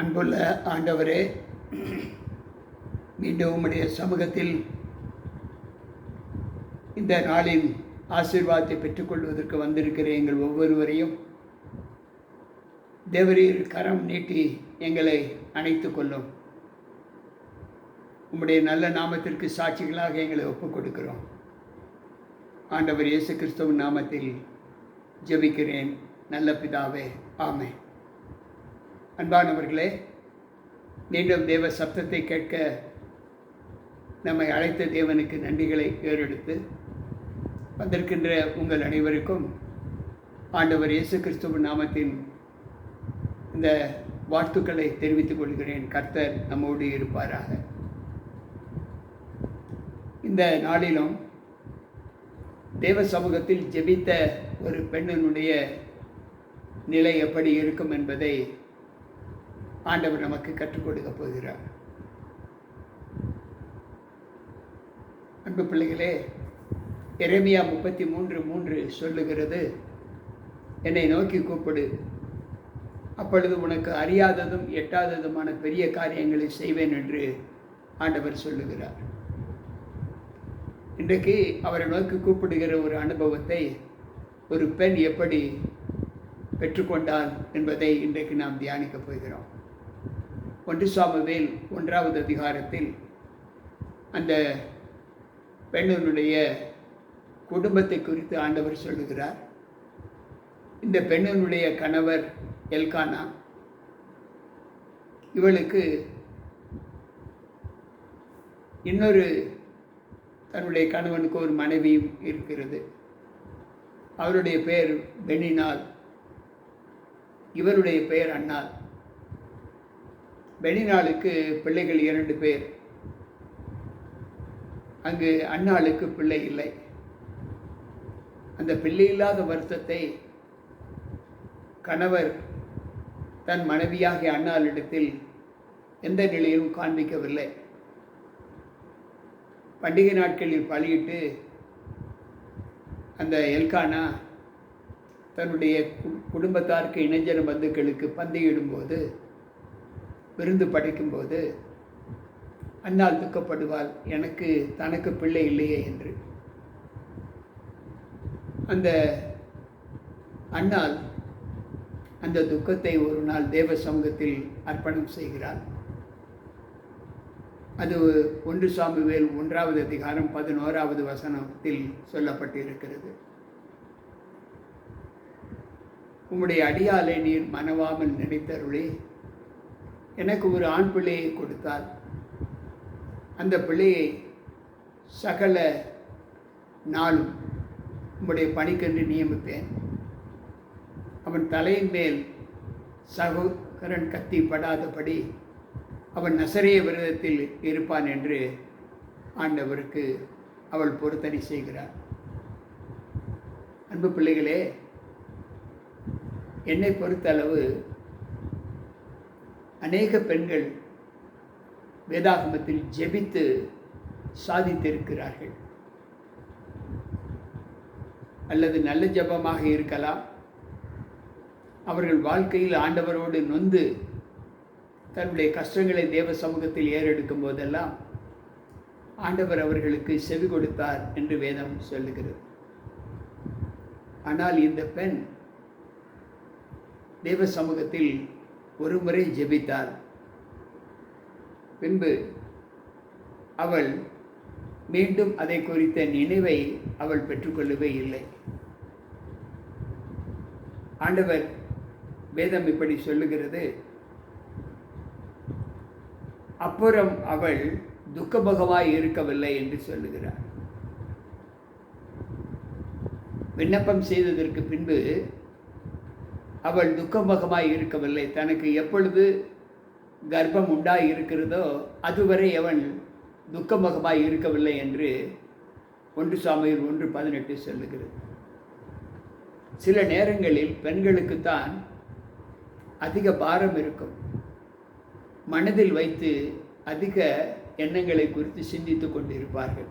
அன்புள்ள ஆண்டவரே மீண்டும் உம்முடைய சமூகத்தில் இந்த நாளின் ஆசீர்வாதத்தை பெற்றுக்கொள்வதற்கு வந்திருக்கிற எங்கள் ஒவ்வொருவரையும் தேவரீர் கரம் நீட்டி எங்களை அணைத்து கொள்ளும். உம்முடைய நல்ல நாமத்திற்கு சாட்சிகளாக எங்களை ஒப்புக் கொடுக்கிறோம். ஆண்டவர் இயேசு கிறிஸ்துவின் நாமத்தில் ஜெபிக்கிறேன். நல்ல பிதாவே ஆமே அன்பானவர்களே மீண்டும் தேவ சப்தத்தை கேட்க நம்மை அழைத்த தேவனுக்கு நன்றிகளை ஏறெடுத்து வந்திருக்கின்ற உங்கள் அனைவருக்கும் ஆண்டவர் இயேசு கிறிஸ்துவ நாமத்தின் இந்த வாழ்த்துக்களை தெரிவித்துக் கொள்கிறேன். கர்த்தர் நம்மோடு இருப்பாராக. இந்த நாளிலும் தேவ சமூகத்தில் ஜெபித்த ஒரு பெண்ணினுடைய நிலை எப்படி இருக்கும் என்பதை ஆண்டவர் நமக்கு கற்றுக் கொடுக்க போகிறார். அன்பு பிள்ளைகளே எரேமியா முப்பத்தி மூன்று மூன்று சொல்லுகிறது என்னை நோக்கி கூப்பிடு. அப்பொழுது உனக்கு அறியாததும் எட்டாததுமான பெரிய காரியங்களை செய்வேன் என்று ஆண்டவர் சொல்லுகிறார். இன்றைக்கு அவரை நோக்கி கூப்பிடுகிற ஒரு அனுபவத்தை ஒரு பெண் எப்படி பெற்றுக்கொண்டார் என்பதை இன்றைக்கு நாம் தியானிக்கப் போகிறோம். ஒன்று சாமுவேல் ஒன்றாவது அதிகாரத்தில் அந்த பெண்ணினுடைய குடும்பத்தை குறித்து ஆண்டவர் சொல்லுகிறார். இந்த பெண்ணினுடைய கணவர் எல்கானா. இவளுக்கு இன்னொரு தன்னுடைய கணவனுக்கு ஒரு மனைவியும் இருக்கிறது. அவருடைய பெயர் பெனினால். இவருடைய பெயர் அண்ணாள் வெளிநாளுக்கு பிள்ளைகள் இரண்டு பேர். அங்கு அண்ணாளுக்கு பிள்ளை இல்லை. அந்த பிள்ளை இல்லாத வருத்தத்தை கணவர் தன் மனைவியாகிய அண்ணாளிடத்தில் எந்த நிலையிலும் காண்பிக்கவில்லை. பண்டிகை நாட்களில் பழியிட்டு அந்த எல்கானா தன்னுடைய குடும்பத்தாருக்கு இணைஞ்சன பந்துக்களுக்கு பந்தியிடும்போது விருந்து படைக்கும்போது அண்ணால் துக்கப்படுவாள் எனக்கு தனக்கு பிள்ளை இல்லையே என்று. அந்த அண்ணால் அந்த துக்கத்தை ஒரு நாள் தேவ சமூகத்தில் அர்ப்பணம் செய்கிறாள் அது ஒன்று சாமுவேல் ஒன்றாவது அதிகாரம் பதினோராவது வசனத்தில் சொல்லப்பட்டிருக்கிறது. உம்முடைய அடியாலை நீர் மனவாமல் நினைத்தருளே எனக்கு ஒரு ஆண் பிள்ளையை கொடுத்தார். அந்த பிள்ளையை சகல நாளும் உம்முடைய பணிக்கென்று நியமிப்பேன் அவன் தலையின் மேல் சகோதரன் கத்தி படாதபடி அவன் நசரிய விரதத்தில் இருப்பான் என்று ஆண்டவருக்கு அவள் பொருத்தனை செய்கிறார். அன்பு பிள்ளைகளே என்னை பொறுத்தளவு அநேக பெண்கள் வேதாகமத்தில் ஜெபித்து சாதித்திருக்கிறார்கள். அல்லது நல்ல ஜபமாக இருக்கலாம். அவர்கள் வாழ்க்கையில் ஆண்டவரோடு நொந்து தன்னுடைய கஷ்டங்களை தேவ சமூகத்தில் ஏறெடுக்கும் போதெல்லாம் ஆண்டவர் அவர்களுக்கு செவி கொடுத்தார் என்று வேதம் சொல்லுகிறது. ஆனால் இந்த பெண் தேவ சமூகத்தில் ஒரு முறை ஜெபித்தாள் பின்பு அவள் மீண்டும் அதை குறித்த நினைவை அவள் பெற்றுக்கொள்ளவே இல்லை. ஆண்டவர் வேதம் இப்படி சொல்லுகிறது. அப்புறம் அவள் துக்கபகமாய் இருக்கவில்லை என்று சொல்லுகிறார். விண்ணப்பம் செய்ததற்கு பின்பு அவள் துக்கமுகமாய் இருக்கவில்லை. தனக்கு எப்பொழுது கர்ப்பம் உண்டாய் இருக்கிறதோ அதுவரை அவள் துக்கமுகமாய் இருக்கவில்லை என்று ஒன்று சாமியில் ஒன்று பதினெட்டு சொல்லுகிறது. சில நேரங்களில் பெண்களுக்குத்தான் அதிக பாரம் இருக்கும். மனதில் வைத்து அதிக எண்ணங்களை குறித்து சிந்தித்து கொண்டிருப்பார்கள்.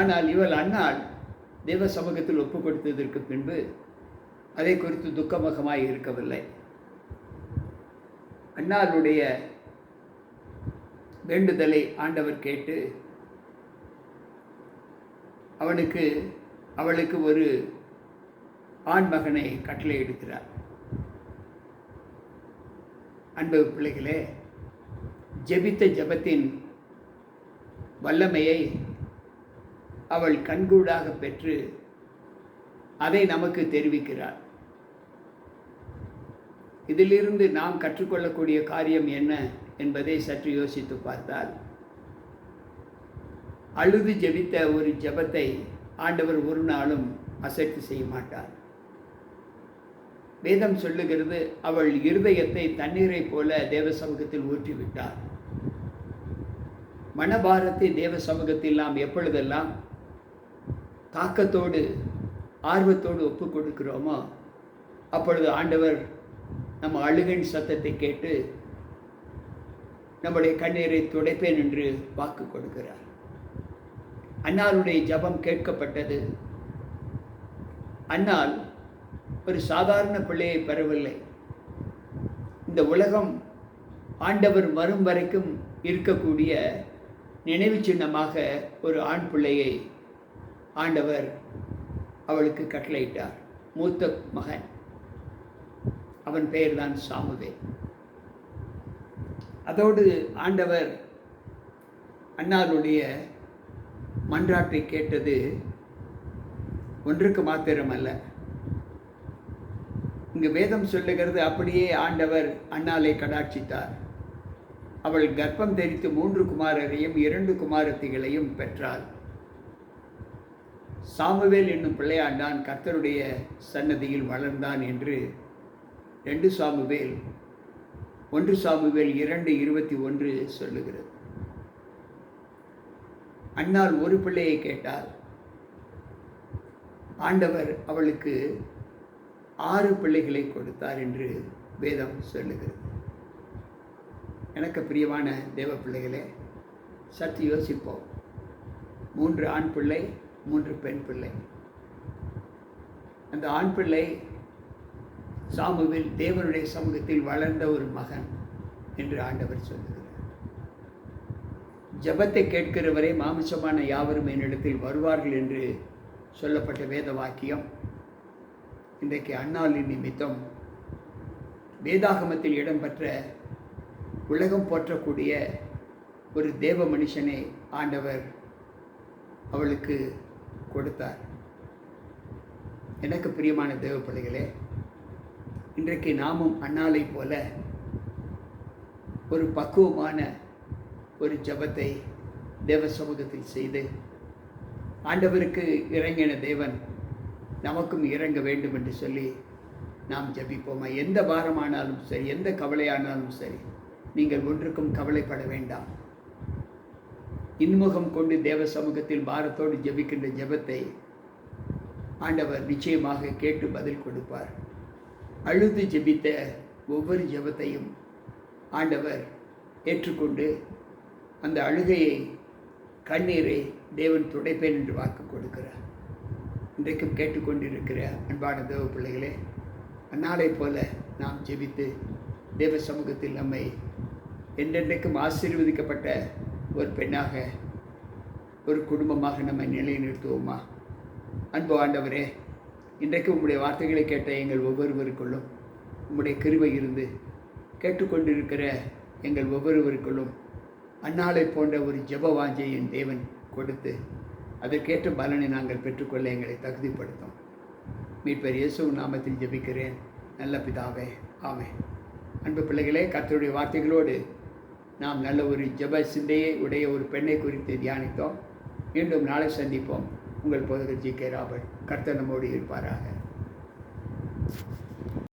ஆனால் இவள் அன்னாள் தேவ சமூகத்தில் ஒப்பு கொடுத்ததற்கு பின்பு அதை குறித்து துக்கமுகமாய் இருக்கவில்லை. அன்னாருடைய வேண்டுதலை ஆண்டவர் கேட்டு அவனுக்கு அவளுக்கு ஒரு ஆண் மகனை கட்டளை எடுக்கிறார். அன்பு பிள்ளைகளே ஜெபித்த ஜெபத்தின் வல்லமையை அவள் கண்கூடாக பெற்று அதை நமக்கு தெரிவிக்கிறார் இதிலிருந்து நாம் கற்றுக்கொள்ளக்கூடிய காரியம் என்ன என்பதை சற்று யோசித்து பார்த்தால் அழுது ஜெபித்த ஒரு ஜெபத்தை ஆண்டவர் ஒரு நாளும் அசட்டு செய்ய மாட்டார். வேதம் சொல்லுகிறது அவள் இருதயத்தை தண்ணீரை போல தேவ சமூகத்தில் ஊற்றிவிட்டார். மனபாரத்தை தேவ சமூகத்தில் நாம் எப்பொழுதெல்லாம் தாக்கத்தோடு ஆர்வத்தோடு ஒப்பு கொடுக்கிறோமோ அப்பொழுது ஆண்டவர் நம்ம அழுகின் சத்தத்தை கேட்டு நம்முடைய கண்ணீரை துடைப்பேன் என்று வாக்கு கொடுக்கிறார். அன்னாருடைய ஜபம் கேட்கப்பட்டது. அன்னால் ஒரு சாதாரண பிள்ளையை பெறவில்லை. இந்த உலகம் ஆண்டவர் வரும் வரைக்கும் இருக்கக்கூடிய நினைவு சின்னமாக ஒரு ஆண் பிள்ளையை ஆண்டவர் அவளுக்கு கட்டளையிட்டார். மூத்த மகன். அவன் பெயர்தான் சாமுவேல். அதோடு ஆண்டவர் அன்னாருடைய மன்றாட்டை கேட்டது ஒன்றுக்கு மாத்திரமல்ல. இங்கு வேதம் சொல்லுகிறது அப்படியே ஆண்டவர் அண்ணாலை கடாட்சித்தார். அவள் கர்ப்பம் தரித்து மூன்று குமாரரையும் இரண்டு குமாரத்திகளையும் பெற்றாள். சாமுவேல் என்னும் பிள்ளையாண்டான் கர்த்தருடைய சன்னதியில் வளர்ந்தான் என்று ரெண்டு சாமுவேல் ஒன்று சாமுவேல் இரண்டு இருபத்தி ஒன்று சொல்லுகிறது. அன்னால் ஒரு பிள்ளையை கேட்டால் ஆண்டவர் அவளுக்கு ஆறு பிள்ளைகளை கொடுத்தார் என்று வேதம் சொல்லுகிறது. எனக்கு பிரியமான தேவ பிள்ளைகளே சற்று யோசிப்போம். மூன்று ஆண் பிள்ளை மூன்று பெண் பிள்ளை. அந்த ஆண் பிள்ளை சாமுவில் தேவனுடைய சமூகத்தில் வளர்ந்த ஒரு மகன் என்று ஆண்டவர் சொல்லுகிறார். ஜபத்தை கேட்கிறவரை மாமிசமான யாவரும் என்னிடத்தில் வருவார்கள் என்று சொல்லப்பட்ட வேத வாக்கியம் இன்றைக்கு அண்ணாளின் நிமித்தம் வேதாகமத்தில் இடம்பெற்ற உலகம் போற்றக்கூடிய ஒரு தேவ மனுஷனை ஆண்டவர் அவளுக்கு கொடுத்தார். எனக்கு பிரியமான தேவ பிள்ளைகளே இன்றைக்கு நாமும் அண்ணாலை போல ஒரு பக்குவமான ஒரு ஜபத்தை தேவ சமூகத்தில் செய்து ஆண்டவருக்கு இறங்கின தேவன் நமக்கும் இறங்க வேண்டும் என்று சொல்லி நாம் ஜபிப்போமா? எந்த பாரமானாலும் சரி எந்த கவலையானாலும் சரி நீங்கள் ஒன்றுக்கும் கவலைப்பட வேண்டாம். இன்முகம் கொண்டு தேவ சமூகத்தில் பாரத்தோடு ஜபிக்கின்ற ஜபத்தை ஆண்டவர் நிச்சயமாக கேட்டு பதில் கொடுப்பார். அழுது ஜெபித்த ஒவ்வொரு ஜெபத்தையும் ஆண்டவர் ஏற்றுக்கொண்டு அந்த அழுகையை கண்ணீரை தேவன் துடைப்பேன் என்று வாக்கு கொடுக்கிறார். இன்றைக்கும் கேட்டுக்கொண்டிருக்கிற அன்பான தேவ பிள்ளைகளே அந்நாளை போல நாம் ஜெபித்து தேவ சமூகத்தில் நம்மை என்றென்றைக்கும் ஆசீர்வதிக்கப்பட்ட ஒரு பெண்ணாக ஒரு குடும்பமாக நம்மை நிலைநிறுத்துவோமா? அன்பு ஆண்டவரே இன்றைக்கு உம்முடைய வார்த்தைகளை கேட்ட எங்கள் ஒவ்வொருவருக்குள்ளும் உம்முடைய கிருவை இருந்து கேட்டுக்கொண்டிருக்கிற எங்கள் ஒவ்வொருவருக்குள்ளும் அன்னாலை போன்ற ஒரு ஜெப வாஞ்சையின் தேவன் கொடுத்து அதற்கேற்ற பலனை நாங்கள் பெற்றுக்கொள்ள எங்களை தகுதிப்படுத்தும். மீட்பர் இயேசு நாமத்தில் ஜெபிக்கிறேன். நல்ல பிதாவே ஆமே அன்பு பிள்ளைகளே கத்தருடைய வார்த்தைகளோடு நாம் நல்ல ஒரு ஜெப சிந்தையை உடைய ஒரு பெண்ணை குறித்து தியானித்தோம். மீண்டும் நாளை சந்திப்போம். உங்கள் பகுதி ஜி கே ராபர்ட் கர்த்தர் நம்மோடு இருப்பாராக.